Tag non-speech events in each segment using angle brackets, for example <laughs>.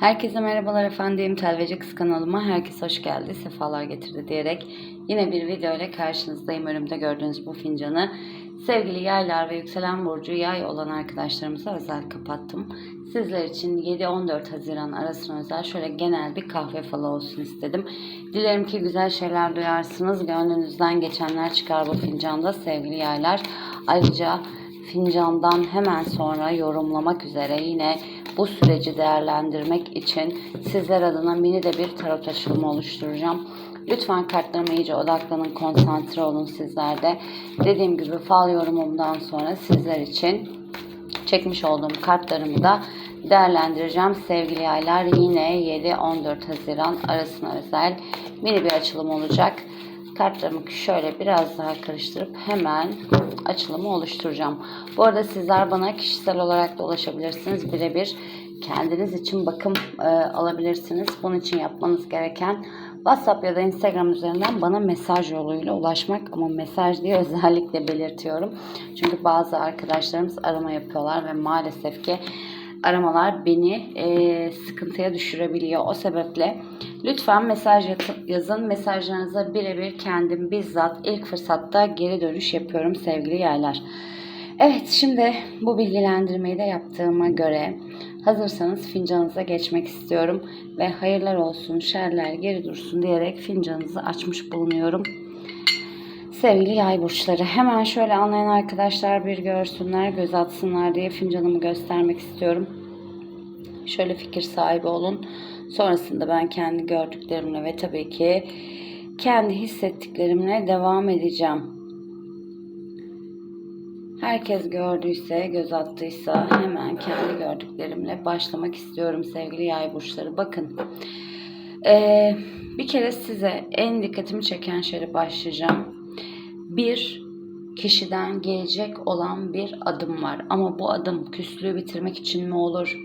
Herkese merhabalar efendim. Telveci Kız kanalıma herkes hoş geldi, sefalar getirdi diyerek yine bir video ile karşınızdayım. Önümde gördüğünüz bu fincanı sevgili yaylar ve yükselen burcu yay olan arkadaşlarımıza özel kapattım. Sizler için 7-14 Haziran arasına özel şöyle genel bir kahve falı olsun istedim. Dilerim ki güzel şeyler duyarsınız. Gönlünüzden geçenler çıkar bu fincanda sevgili yaylar. Ayrıca fincandan hemen sonra yorumlamak üzere yine bu süreci değerlendirmek için sizler adına mini de bir tarot açılımı oluşturacağım. Lütfen kartlarıma iyice odaklanın, konsantre olun sizler de. Dediğim gibi fal yorumumdan sonra sizler için çekmiş olduğum kartlarımı da değerlendireceğim. Sevgili yaylar yine 7-14 Haziran arasına özel mini bir açılım olacak. Kartlarımı şöyle biraz daha karıştırıp hemen açılımı oluşturacağım. Bu arada sizler bana kişisel olarak da ulaşabilirsiniz. Birebir kendiniz için bakım e, alabilirsiniz. Bunun için yapmanız gereken WhatsApp ya da Instagram üzerinden bana mesaj yoluyla ulaşmak ama mesaj diye <laughs> özellikle belirtiyorum. Çünkü bazı arkadaşlarımız arama yapıyorlar ve maalesef ki aramalar beni e, sıkıntıya düşürebiliyor. O sebeple lütfen mesaj yazın. Mesajlarınıza birebir kendim bizzat ilk fırsatta geri dönüş yapıyorum sevgili yaylar. Evet şimdi bu bilgilendirmeyi de yaptığıma göre hazırsanız fincanınıza geçmek istiyorum. Ve hayırlar olsun, şerler geri dursun diyerek fincanınızı açmış bulunuyorum. Sevgili yay burçları hemen şöyle anlayan arkadaşlar bir görsünler, göz atsınlar diye fincanımı göstermek istiyorum. Şöyle fikir sahibi olun. Sonrasında ben kendi gördüklerimle ve tabii ki kendi hissettiklerimle devam edeceğim. Herkes gördüyse, göz attıysa hemen kendi gördüklerimle başlamak istiyorum sevgili yay burçları. Bakın, ee, bir kere size en dikkatimi çeken şeyle başlayacağım. Bir kişiden gelecek olan bir adım var. Ama bu adım küslüğü bitirmek için mi olur?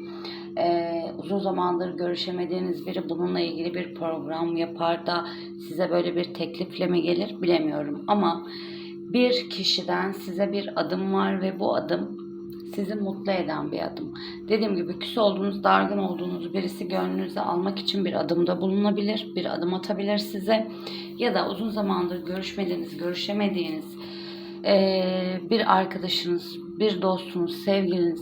Ee, uzun zamandır görüşemediğiniz biri bununla ilgili bir program yapar da size böyle bir teklifle mi gelir bilemiyorum. Ama bir kişiden size bir adım var ve bu adım sizi mutlu eden bir adım. Dediğim gibi küs olduğunuz, dargın olduğunuz birisi gönlünüze almak için bir adımda bulunabilir, bir adım atabilir size. Ya da uzun zamandır görüşmediğiniz, görüşemediğiniz bir arkadaşınız, bir dostunuz, sevgiliniz,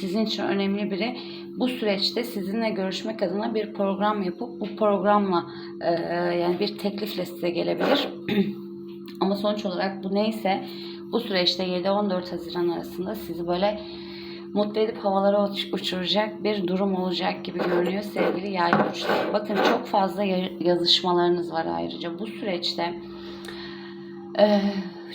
sizin için önemli biri bu süreçte sizinle görüşmek adına bir program yapıp bu programla yani bir teklifle size gelebilir. <clears throat> Ama sonuç olarak bu neyse bu süreçte 7-14 Haziran arasında sizi böyle mutlu edip havalara uç- uçuracak bir durum olacak gibi görünüyor sevgili yay burçları. Bakın çok fazla ya- yazışmalarınız var ayrıca bu süreçte. Ee,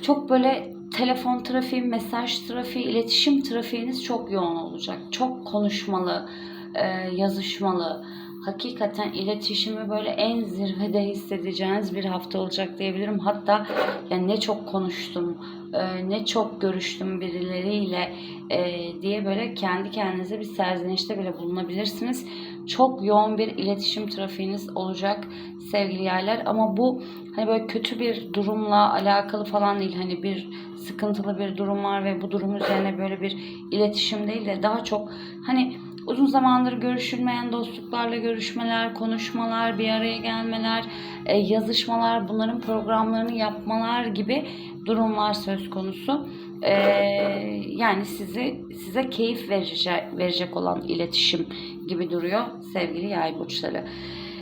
çok böyle telefon trafiği, mesaj trafiği, iletişim trafiğiniz çok yoğun olacak. Çok konuşmalı, e, yazışmalı. Hakikaten iletişimi böyle en zirvede hissedeceğiniz bir hafta olacak diyebilirim. Hatta yani ne çok konuştum, e, ne çok görüştüm birileriyle e, diye böyle kendi kendinize bir serzenişte bile bulunabilirsiniz. Çok yoğun bir iletişim trafiğiniz olacak sevgili yerler ama bu hani böyle kötü bir durumla alakalı falan değil. Hani bir sıkıntılı bir durum var ve bu durum üzerine böyle bir iletişim değil de daha çok hani uzun zamandır görüşülmeyen dostluklarla görüşmeler, konuşmalar, bir araya gelmeler, e, yazışmalar, bunların programlarını yapmalar gibi durumlar söz konusu. E, yani sizi size keyif verecek, verecek olan iletişim gibi duruyor sevgili yay burçları.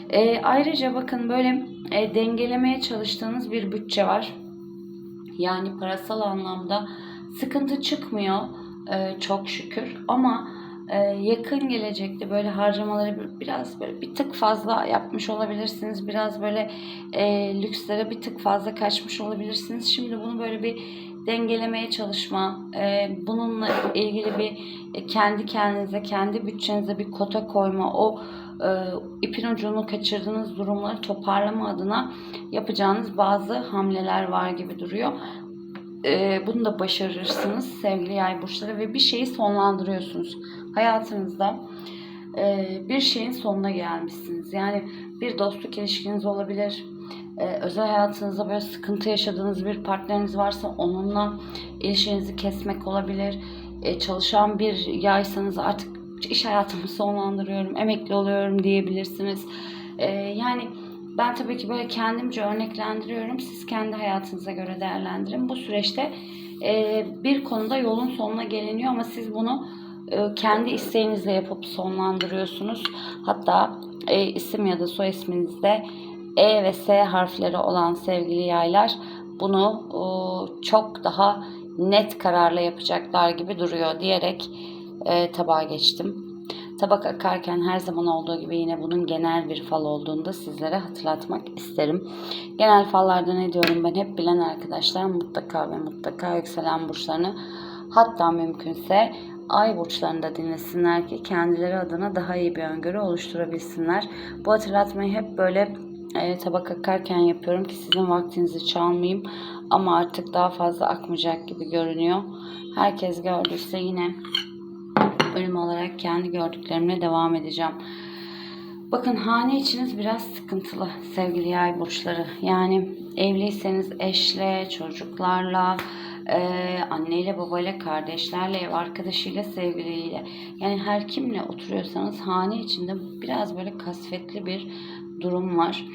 E, ayrıca bakın böyle e, dengelemeye çalıştığınız bir bütçe var. Yani parasal anlamda sıkıntı çıkmıyor e, çok şükür ama yakın gelecekte böyle harcamaları bir- biraz böyle bir tık fazla yapmış olabilirsiniz. Biraz böyle e, lükslere bir tık fazla kaçmış olabilirsiniz. Şimdi bunu böyle bir dengelemeye çalışma, e, bununla ilgili bir e, kendi kendinize, kendi bütçenize bir kota koyma, o e, ipin ucunu kaçırdığınız durumları toparlama adına yapacağınız bazı hamleler var gibi duruyor. E, bunu da başarırsınız sevgili yay burçları ve bir şeyi sonlandırıyorsunuz. Hayatınızda e, bir şeyin sonuna gelmişsiniz. Yani bir dostluk ilişkiniz olabilir. E, özel hayatınızda böyle sıkıntı yaşadığınız bir partneriniz varsa onunla ilişkinizi kesmek olabilir. E, çalışan bir yaysanız artık iş hayatımı sonlandırıyorum, emekli oluyorum diyebilirsiniz. Ee, yani ben tabii ki böyle kendimce örneklendiriyorum. Siz kendi hayatınıza göre değerlendirin. Bu süreçte e, bir konuda yolun sonuna geliniyor ama siz bunu e, kendi isteğinizle yapıp sonlandırıyorsunuz. Hatta e, isim ya da soy isminizde E ve S harfleri olan sevgili yaylar bunu e, çok daha net kararla yapacaklar gibi duruyor diyerek e, tabağa geçtim. Tabak akarken her zaman olduğu gibi yine bunun genel bir fal olduğunu da sizlere hatırlatmak isterim. Genel fallarda ne diyorum ben hep bilen arkadaşlar mutlaka ve mutlaka yükselen burçlarını hatta mümkünse ay burçlarını da dinlesinler ki kendileri adına daha iyi bir öngörü oluşturabilsinler. Bu hatırlatmayı hep böyle e, tabak akarken yapıyorum ki sizin vaktinizi çalmayayım ama artık daha fazla akmayacak gibi görünüyor. Herkes gördüyse yine bölüm olarak kendi gördüklerimle devam edeceğim. Bakın hane içiniz biraz sıkıntılı sevgili yay burçları. Yani evliyseniz eşle, çocuklarla, e, anneyle, babayla, kardeşlerle, ev arkadaşıyla, sevgiliyle. Yani her kimle oturuyorsanız hane içinde biraz böyle kasvetli bir durum var.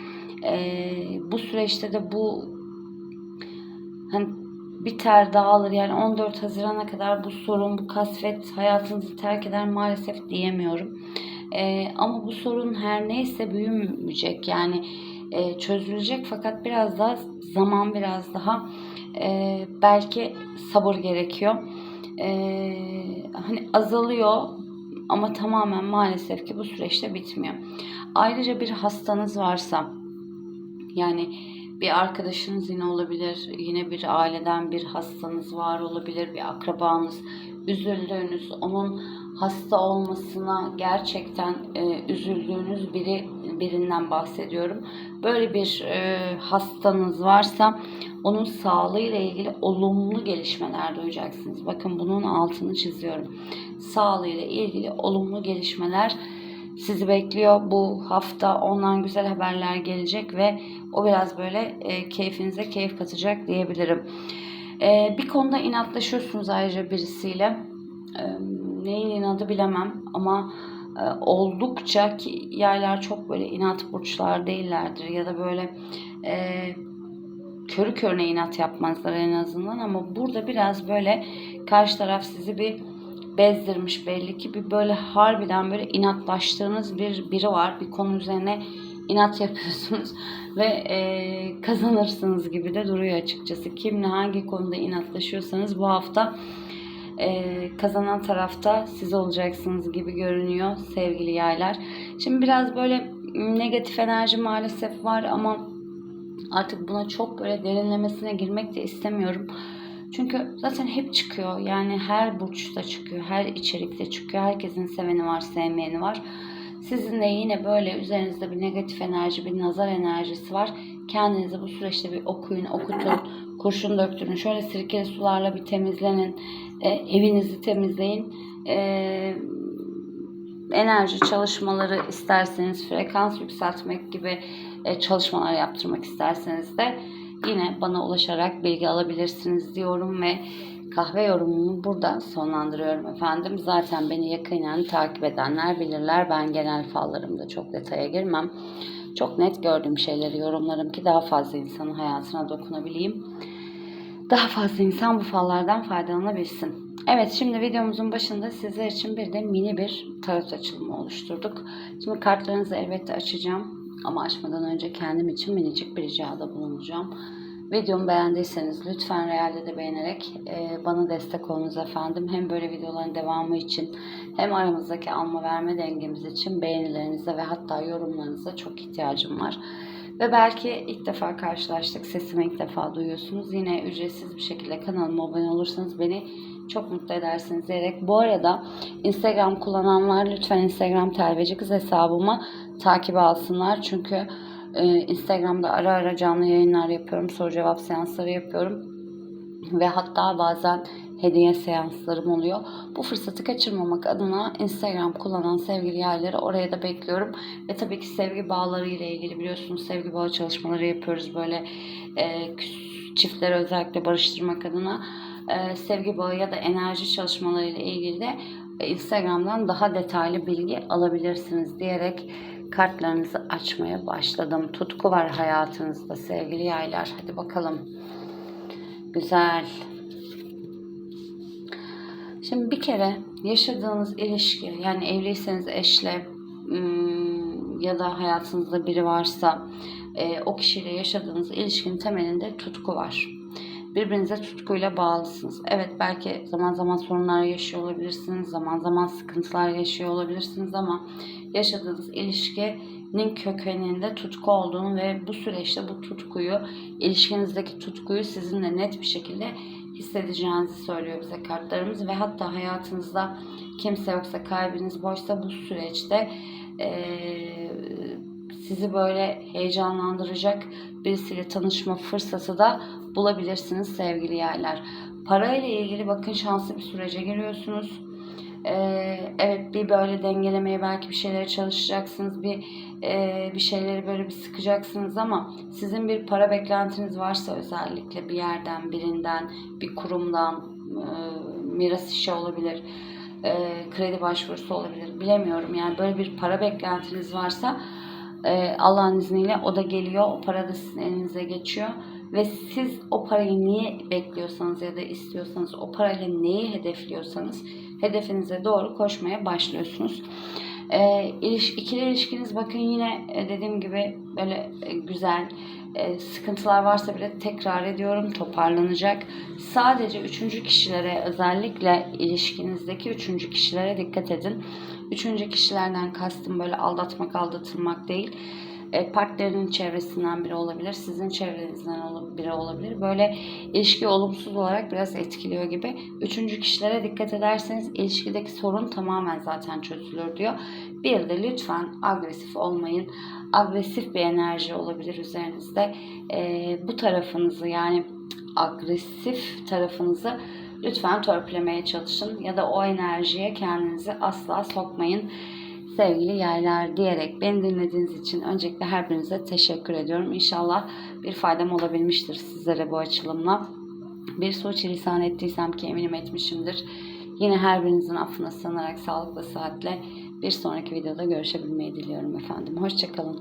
E, bu süreçte de bu hani biter dağılır yani 14 Haziran'a kadar bu sorun bu kasvet hayatınızı terk eder maalesef diyemiyorum. Ee, ama bu sorun her neyse büyümeyecek yani e, çözülecek fakat biraz daha zaman biraz daha e, belki sabır gerekiyor. E, hani azalıyor ama tamamen maalesef ki bu süreçte bitmiyor. Ayrıca bir hastanız varsa yani bir arkadaşınız yine olabilir, yine bir aileden bir hastanız var olabilir, bir akrabanız, üzüldüğünüz, onun hasta olmasına gerçekten e, üzüldüğünüz biri birinden bahsediyorum. Böyle bir e, hastanız varsa onun sağlığıyla ilgili olumlu gelişmeler duyacaksınız. Bakın bunun altını çiziyorum. Sağlığıyla ilgili olumlu gelişmeler sizi bekliyor. Bu hafta ondan güzel haberler gelecek ve o biraz böyle e, keyfinize keyif katacak diyebilirim. E, bir konuda inatlaşıyorsunuz ayrıca birisiyle. E, neyin inadı bilemem ama e, oldukça ki yaylar çok böyle inat burçlar değillerdir ya da böyle e, körü körüne inat yapmazlar en azından ama burada biraz böyle karşı taraf sizi bir bezdirmiş belli ki bir böyle harbiden böyle inatlaştığınız bir biri var. Bir konu üzerine inat yapıyorsunuz <laughs> ve e, kazanırsınız gibi de duruyor açıkçası. Kimle hangi konuda inatlaşıyorsanız bu hafta e, kazanan tarafta siz olacaksınız gibi görünüyor sevgili yaylar. Şimdi biraz böyle negatif enerji maalesef var ama artık buna çok böyle derinlemesine girmek de istemiyorum. Çünkü zaten hep çıkıyor. Yani her burçta çıkıyor. Her içerikte çıkıyor. Herkesin seveni var, sevmeyeni var. Sizin de yine böyle üzerinizde bir negatif enerji, bir nazar enerjisi var. Kendinizi bu süreçte bir okuyun, okutun, kurşun döktürün. Şöyle sirkeli sularla bir temizlenin. E, evinizi temizleyin. E, enerji çalışmaları isterseniz, frekans yükseltmek gibi e, çalışmalar yaptırmak isterseniz de yine bana ulaşarak bilgi alabilirsiniz diyorum ve kahve yorumumu burada sonlandırıyorum efendim. Zaten beni yakinen takip edenler bilirler. Ben genel fallarımda çok detaya girmem. Çok net gördüğüm şeyleri yorumlarım ki daha fazla insanın hayatına dokunabileyim. Daha fazla insan bu fallardan faydalanabilsin. Evet şimdi videomuzun başında sizler için bir de mini bir tarot açılımı oluşturduk. Şimdi kartlarınızı elbette açacağım. Ama açmadan önce kendim için minicik bir ricada bulunacağım. Videomu beğendiyseniz lütfen realde de beğenerek e, bana destek olunuz efendim. Hem böyle videoların devamı için hem aramızdaki alma verme dengemiz için beğenilerinize ve hatta yorumlarınıza çok ihtiyacım var. Ve belki ilk defa karşılaştık, sesimi ilk defa duyuyorsunuz. Yine ücretsiz bir şekilde kanalıma abone olursanız beni çok mutlu edersiniz diyerek. Bu arada Instagram kullananlar lütfen Instagram terbiyeci kız hesabıma takip alsınlar. Çünkü e, Instagram'da ara ara canlı yayınlar yapıyorum. Soru cevap seansları yapıyorum. Ve hatta bazen hediye seanslarım oluyor. Bu fırsatı kaçırmamak adına Instagram kullanan sevgili yayları oraya da bekliyorum. Ve tabii ki sevgi bağları ile ilgili biliyorsunuz sevgi bağı çalışmaları yapıyoruz böyle e, çiftleri özellikle barıştırmak adına e, sevgi bağı ya da enerji çalışmaları ile ilgili de Instagram'dan daha detaylı bilgi alabilirsiniz diyerek kartlarınızı açmaya başladım. Tutku var hayatınızda sevgili yaylar. Hadi bakalım. Güzel. Şimdi bir kere yaşadığınız ilişki yani evliyseniz eşle ım, ya da hayatınızda biri varsa e, o kişiyle yaşadığınız ilişkinin temelinde tutku var. Birbirinize tutkuyla bağlısınız. Evet belki zaman zaman sorunlar yaşıyor olabilirsiniz, zaman zaman sıkıntılar yaşıyor olabilirsiniz ama yaşadığınız ilişkinin kökeninde tutku olduğunu ve bu süreçte bu tutkuyu, ilişkinizdeki tutkuyu sizinle net bir şekilde hissedeceğinizi söylüyor bize kartlarımız ve hatta hayatınızda kimse yoksa kalbiniz boşsa bu süreçte eee, sizi böyle heyecanlandıracak birisiyle tanışma fırsatı da bulabilirsiniz sevgili yerler. Parayla ilgili bakın şanslı bir sürece giriyorsunuz. Ee, evet bir böyle dengelemeye belki bir şeylere çalışacaksınız. Bir e, bir şeyleri böyle bir sıkacaksınız ama sizin bir para beklentiniz varsa özellikle bir yerden, birinden, bir kurumdan, e, miras işi olabilir, e, kredi başvurusu olabilir. Bilemiyorum yani böyle bir para beklentiniz varsa e, Allah'ın izniyle o da geliyor. O para da sizin elinize geçiyor. Ve siz o parayı niye bekliyorsanız ya da istiyorsanız, o parayla neyi hedefliyorsanız hedefinize doğru koşmaya başlıyorsunuz. E, iliş, ikili ilişkiniz bakın yine e, dediğim gibi böyle e, güzel e, sıkıntılar varsa bile tekrar ediyorum toparlanacak. Sadece üçüncü kişilere özellikle ilişkinizdeki üçüncü kişilere dikkat edin. Üçüncü kişilerden kastım böyle aldatmak aldatılmak değil. E, partnerinin çevresinden biri olabilir, sizin çevrenizden biri olabilir. Böyle ilişki olumsuz olarak biraz etkiliyor gibi. Üçüncü kişilere dikkat ederseniz ilişkideki sorun tamamen zaten çözülür diyor. Bir de lütfen agresif olmayın. Agresif bir enerji olabilir üzerinizde. E, bu tarafınızı yani agresif tarafınızı lütfen törpülemeye çalışın ya da o enerjiye kendinizi asla sokmayın sevgili yaylar diyerek beni dinlediğiniz için öncelikle her birinize teşekkür ediyorum. İnşallah bir faydam olabilmiştir sizlere bu açılımla. Bir suçilisan ettiysem ki eminim etmişimdir. Yine her birinizin affına sığınarak sağlıklı saatle bir sonraki videoda görüşebilmeyi diliyorum efendim. Hoşçakalın.